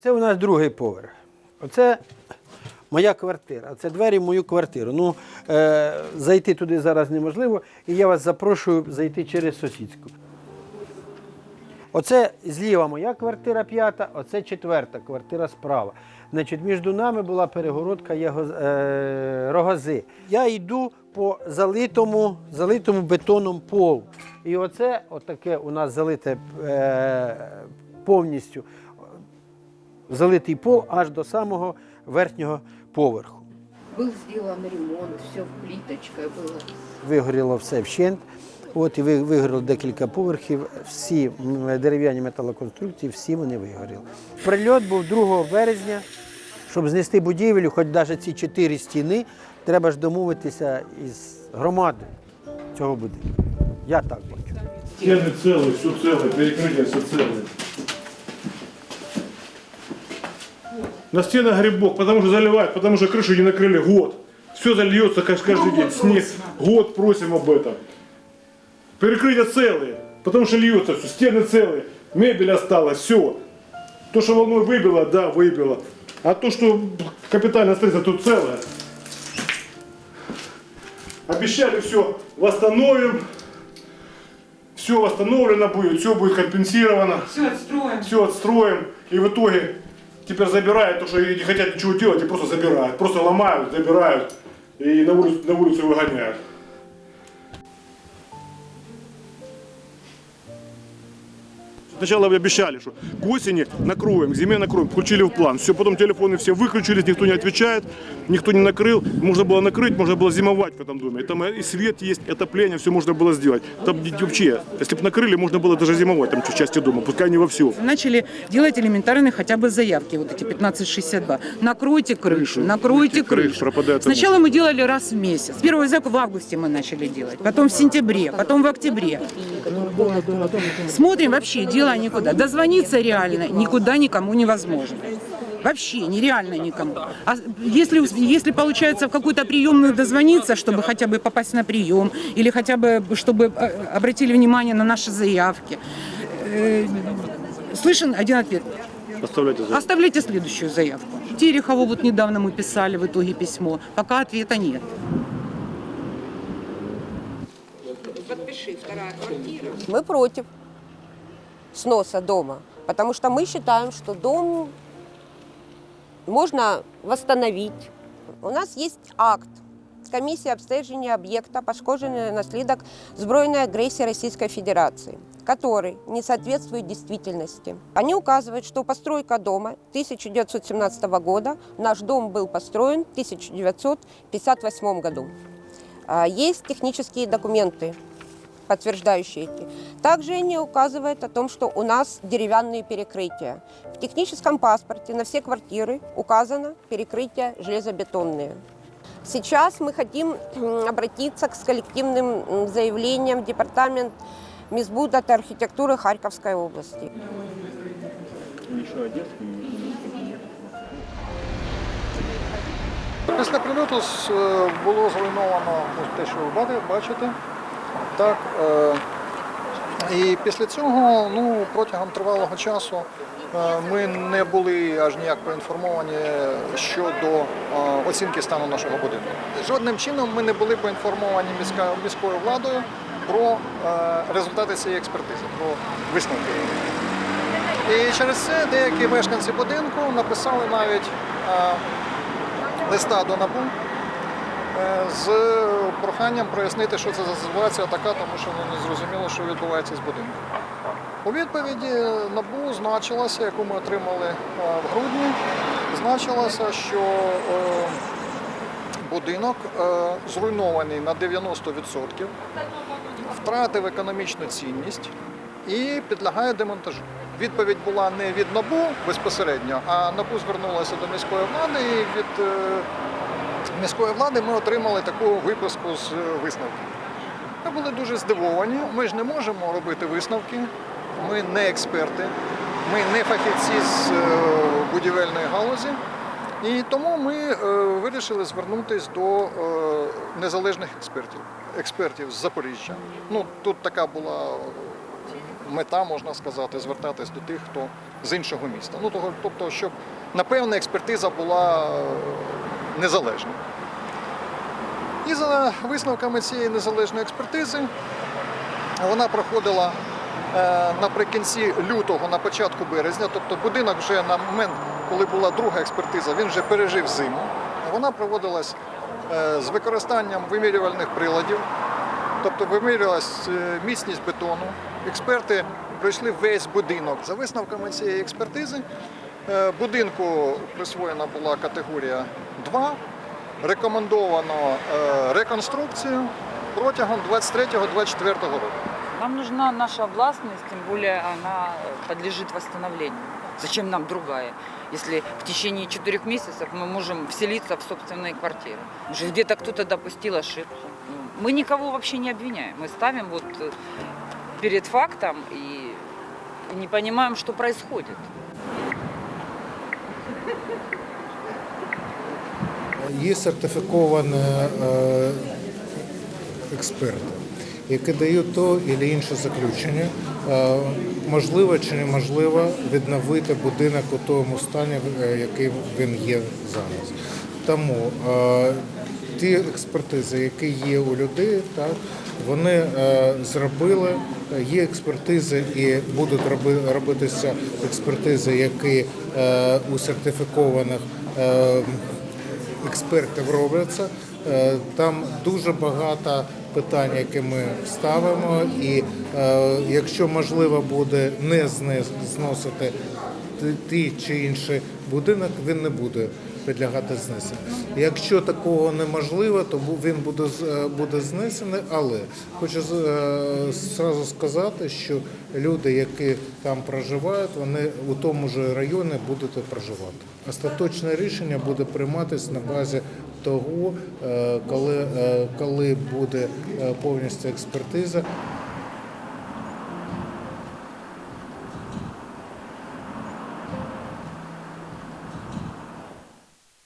Це у нас другий поверх. Оце моя квартира. Це двері в мою квартиру. Ну, е, зайти туди зараз неможливо, і я вас запрошую зайти через сусідську. Оце зліва моя квартира п'ята, оце четверта квартира справа. Значить, між нами була перегородка е, рогози. Я йду по залитому, залитому бетоном полу. І оце отаке у нас залите е, повністю залитий пол аж до самого верхнього поверху. Был сделан ремонт, все плиточкой было. Вигоріло все вщент. От і ви- вигоріло декілька поверхів. Всі м, дерев'яні металоконструкції, всі вони вигоріли. Прильот був 2 березня. Щоб знести будівлю, хоч навіть ці чотири стіни, треба ж домовитися із громадою цього будинку. Я так бачу. Стены целые, все целое, перекрытие все целое. На стенах грибок, потому что заливают, потому что крышу не накрыли год. Все зальется каждый, каждый день. Снег. Год просим об этом. Перекрытия целые, потому что льется все, стены целые, мебель осталась, все. То, что волной выбило, да, выбило. А то, что капитальное строительство, тут целое. Обещали все восстановим, все восстановлено будет, все будет компенсировано, Все отстроим. все отстроим. И в итоге теперь забирают то, что не хотят ничего делать, и просто забирают. Просто ломают, забирают и на улицу, на улицу выгоняют. Сначала обещали, что к осени накроем, к зиме накроем, включили в план. Все, потом телефоны все выключились, никто не отвечает, никто не накрыл. Можно было накрыть, можно было зимовать в этом доме. Там и свет есть, отопление, все можно было сделать. Там вообще, если бы накрыли, можно было даже зимовать там в части дома, пускай не во всю. Начали делать элементарные хотя бы заявки, вот эти 1562. Накройте крышу, накройте крышу, крышу. пропадает Сначала мы делали раз в месяц. Первую заявку в августе мы начали делать, потом в сентябре, потом в октябре. Смотрим, вообще дела никуда. Дозвониться реально никуда никому невозможно. Вообще нереально никому. А если, если получается в какую-то приемную дозвониться, чтобы хотя бы попасть на прием, или хотя бы, чтобы э, обратили внимание на наши заявки, э, слышен один ответ. Оставляйте за. Оставляйте следующую заявку. Терехову вот недавно мы писали в итоге письмо. Пока ответа нет. Мы против сноса дома, потому что мы считаем, что дом можно восстановить. У нас есть акт комісії обстеження об'єкта пошкоджений наслідок збройной агрессии Российской Федерации, который не соответствует действительности. Они указывают, что постройка дома 1917 года, наш дом был построен в 1958 году. А, Есть технические документы, подтверждающие эти. Также они указывают о том, что у нас деревянные перекрытия. В техническом паспорте на все квартиры указано перекрытия железобетонные. Сейчас мы хотим м, обратиться к- с коллективным м, заявлением в Департамент Мизбуда и архитектуры Харьковской области. Після прильоту з- е, було зруйновано ось те, що ви бачите- бачите. Так, е, і після цього, ну, протягом тривалого часу, е, ми не були аж ніяк поінформовані щодо е, оцінки стану нашого будинку. Жодним чином ми не були поінформовані міською владою про результати цієї експертизи, про висновки. І через це деякі мешканці будинку написали навіть листа до НАБУ з проханням прояснити, що це за ситуація така, тому що ну, не зрозуміло, що відбувається з будинком. У відповіді НАБУ значилося, яку ми отримали е, в грудні, значилося, що е, будинок е, зруйнований на 90%, втратив економічну цінність і підлягає демонтажу. Відповідь була не від НАБУ безпосередньо, а НАБУ звернулася до міської влади і від е, міської влади ми отримали таку виписку з е, висновків. Ми були дуже здивовані. Ми ж не можемо робити висновки. Ми не експерти, ми не фахівці з е, будівельної галузі. І тому ми е, вирішили звернутися до незалежних експертів, експертів з Запоріжжя. Ну, тут така була мета, можна сказати, звертатись до тих, хто з іншого міста. Ну, тобто, щоб напевне експертиза була незалежна. І за висновками цієї незалежної експертизи вона проходила е, наприкінці лютого, на початку березня. Тобто будинок вже на момент, коли була друга експертиза, він вже пережив зиму. Вона проводилась е, з використанням вимірювальних приладів, тобто вимірювалась е, міцність бетону. Експерти пройшли весь будинок. За висновками цієї експертизи будинку присвоєна була категорія 2. Рекомендовано е, реконструкцію протягом 23-24 року. Нам нужна наша властность, тем более она подлежит восстановлению. Зачем нам другая, если в течение четырех месяцев мы можем вселиться в собственные квартиры? Может, где-то кто-то допустил ошибку. Ну, Мы никого вообще не обвиняем. Мы ставим вот э, перед фактом и не понимаем, что происходит. Є сертифіковані е, експерти, які дають то або інше заключення, е, можливо чи неможливо відновити будинок у тому стані, е, який він є зараз. Тому ті експертизи, які є у людей, так, вони е, зробили. Є експертизи і будуть роби- робитися експертизи, які е, у сертифікованих е, експертів робляться. Там дуже багато питань, які ми ставимо, і якщо можливо буде не зносити ті чи інші будинок, він не буде підлягати знесенню. Якщо такого неможливо, то він буде е, буде знесений. Але хочу е, зразу сказати, що люди, які там проживають, вони у тому ж районі будуть проживати. Остаточне рішення буде прийматися на базі того, е, коли, е, коли буде е, повністю експертиза